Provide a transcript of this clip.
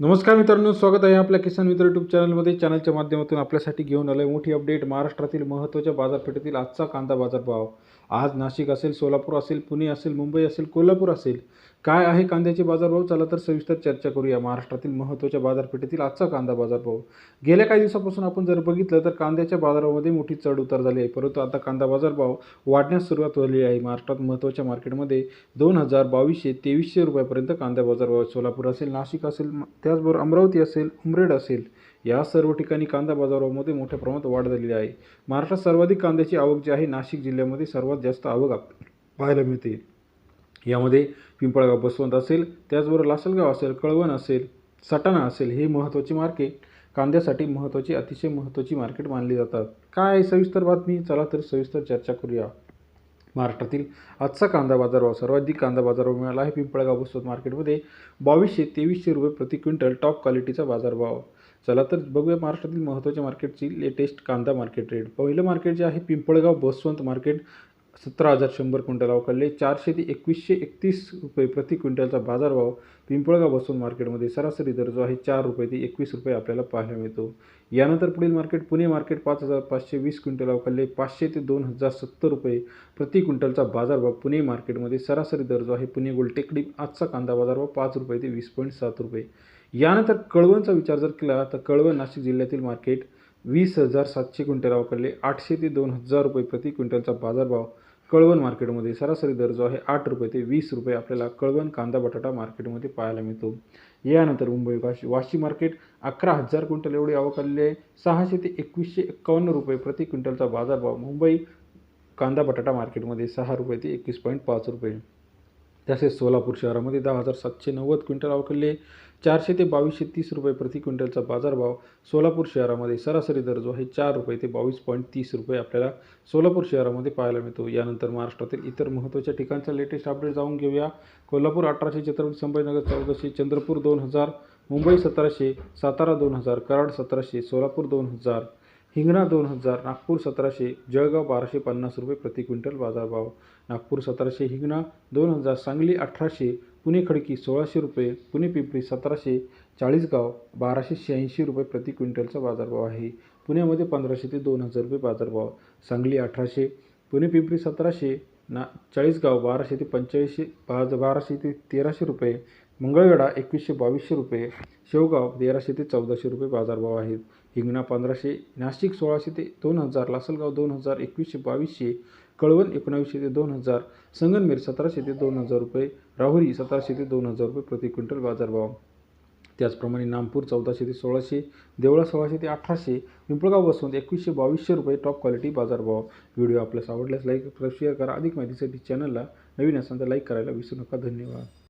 नमस्कार मित्रांनो स्वागत आहे आपल्या किसान मित्र यूट्यूब चॅनलमध्ये चॅनलच्या माध्यमातून आपल्यासाठी घेऊन आलं मोठी अपडेट महाराष्ट्रातील महत्त्वाच्या बाजारपेठेतील आजचा कांदा बाजारभाव. आज नाशिक असेल सोलापूर असेल पुणे असेल मुंबई असेल कोल्हापूर असेल. काय आहे कांद्याचे बाजारभाव? चला तर सविस्तर चर्चा करूया. महाराष्ट्रातील महत्त्वाच्या बाजारपेठेतील आजचा कांदा बाजारभाव. गेल्या काही दिवसापासून आपण जर बघितलं तर कांद्याच्या बाजारामध्ये मोठी चढ उतार झाली आहे. परंतु आता कांदा बाजारभाव वाढण्यास सुरुवात झाली आहे. महाराष्ट्रात महत्त्वाच्या मार्केटमध्ये दोन हजार बावीसशे तेवीसशे रुपयापर्यंत कांदा बाजारभाव सोलापूर असेल नाशिक असेल त्याचबरोबर अमरावती असेल उमरेड असेल या सर्व ठिकाणी कांदा बाजारामध्ये मोठ्या प्रमाणात वाढ झालेली आहे. महाराष्ट्रात सर्वाधिक कांद्याची आवक जी आहे नाशिक जिल्ह्यामध्ये सर्वात जास्त आवक आप- पाहायला मिळते. यामध्ये पिंपळगाव बसवंत असेल त्याचबरोबर लासलगाव असेल कळवण असेल सटाणा असेल हे महत्त्वाची मार्केट कांद्यासाठी महत्त्वाची अतिशय महत्त्वाची मार्केट मानली जातात. काय सविस्तर बातमी? चला तर सविस्तर चर्चा करूया. महाराष्ट्रातील आजचा कांदा बाजारभाव सर्वाधिक कांदा बाजारभाव मिळाला आहे पिंपळगाव बसवंत मार्केटमध्ये. बावीसशे तेवीसशे रुपये प्रति क्विंटल टॉप क्वालिटीचा बाजारभाव. चला तर बघूया महाराष्ट्रातील महत्त्वाच्या मार्केटची लेटेस्ट कांदा मार्केट रेट पहिलं मार्केट जे आहे पिंपळगाव बसवंत मार्केट. सतरा हजार शंभर क्विंटल अवकाळले चारशे ते एकवीसशे एकतीस रुपये प्रति क्विंटलचा बाजारभाव पिंपळगाव बसून मार्केटमध्ये सरासरी दर जो आहे चार रुपये ते एकवीस रुपये आपल्याला पाहायला मिळतो. यानंतर पुढील मार्केट पुणे मार्केट पाच हजार पाचशे वीस क्विंटल अवकाळले पाचशे ते दोन हजार सत्तर रुपये प्रति क्विंटलचा बाजारभाव पुणे मार्केटमध्ये सरासरी दर जो आहे पुणे गोल्ड टेकडी आजचा कांदा बाजारभाव पाच रुपये ते वीस पॉईंट सात रुपये. यानंतर कळवणचा विचार जर केला तर कळवण नाशिक जिल्ह्यातील मार्केट वीस हजार सातशे क्विंटल वापरले आठशे ते दोन हजार रुपये प्रति क्विंटलचा बाजारभाव कळवण मार्केटमध्ये सरासरी दर जो आहे. आठ रुपये ते वीस रुपये आपल्याला कळवण कांदा बटाटा मार्केटमध्ये पाहायला मिळतो. यानंतर मुंबई वाशी वाशी मार्केट अकरा हजार क्विंटल एवढी आवक आलेली आहे. सहाशे ते एकवीसशे एक्कावन्न रुपये प्रति क्विंटलचा बाजारभाव मुंबई कांदा बटाटा मार्केटमध्ये सहा रुपये ते एकवीस पॉईंट पाच रुपये. तसेच सोलापूर शहरामध्ये दहा हजार सातशे नव्वद क्विंटल अवकलले चारशे ते बावीसशे तीस रुपये प्रति क्विंटलचा बाजारभाव सोलापूर शहरामध्ये सरासरी दर जो आहे चार रुपये ते बावीस पॉईंट तीस रुपये आपल्याला सोलापूर शहरामध्ये पाहायला मिळतो. यानंतर महाराष्ट्रातील इतर महत्त्वाच्या ठिकाणचा लेटेस्ट अपडेट जाऊन घेऊया. कोल्हापूर अठराशे छत्रपती संभाजीनगर चौदाशे चंद्रपूर दोन हजार मुंबई सतराशे सातारा दोन हजार कराड सतराशे सोलापूर दोन हजार हिंगणा दोन हजार नागपूर सतराशे जळगाव बाराशे पन्नास रुपये प्रति क्विंटल बाजारभाव. नागपूर सतराशे हिंगणा दोन हजार सांगली अठराशे पुणे खडकी सोळाशे रुपये पुणे पिंपरी सतराशे चाळीसगाव बाराशे शहाऐंशी रुपये प्रति क्विंटलचा बाजारभाव आहे. पुण्यामध्ये पंधराशे ते दोन हजार रुपये बाजारभाव. सांगली अठराशे पुणे पिंपरी सतराशे ना चाळीसगाव बाराशे ते पंच्याऐंशी बा बाराशे ते तेराशे रुपये मंगळवेढा एकवीसशे बावीसशे रुपये शेवगाव तेराशे ते चौदाशे रुपये बाजारभाव आहेत. हिंगणा पंधराशे नाशिक सोळाशे ते दोन हजार लासलगाव दोन हजार एकवीसशे बावीसशे कळवण एकोणावीसशे ते दोन हजार संगनमेर सतराशे ते दोन हजार रुपये राहुरी सतराशे ते दोन हजार रुपये प्रति क्विंटल बाजारभाव. त्याचप्रमाणे नामपूर चौदाशे ते सोळाशे देवळा सोळाशे ते अठराशे पिंपळगाव बसवंत एकवीसशे बावीसशे रुपये टॉप क्वालिटी बाजारभाव. व्हिडिओ आपल्यास आवडल्यास लाईक शेअर करा. अधिक माहितीसाठी चॅनलला नवीन असाल तर लाईक करायला विसरू नका. धन्यवाद.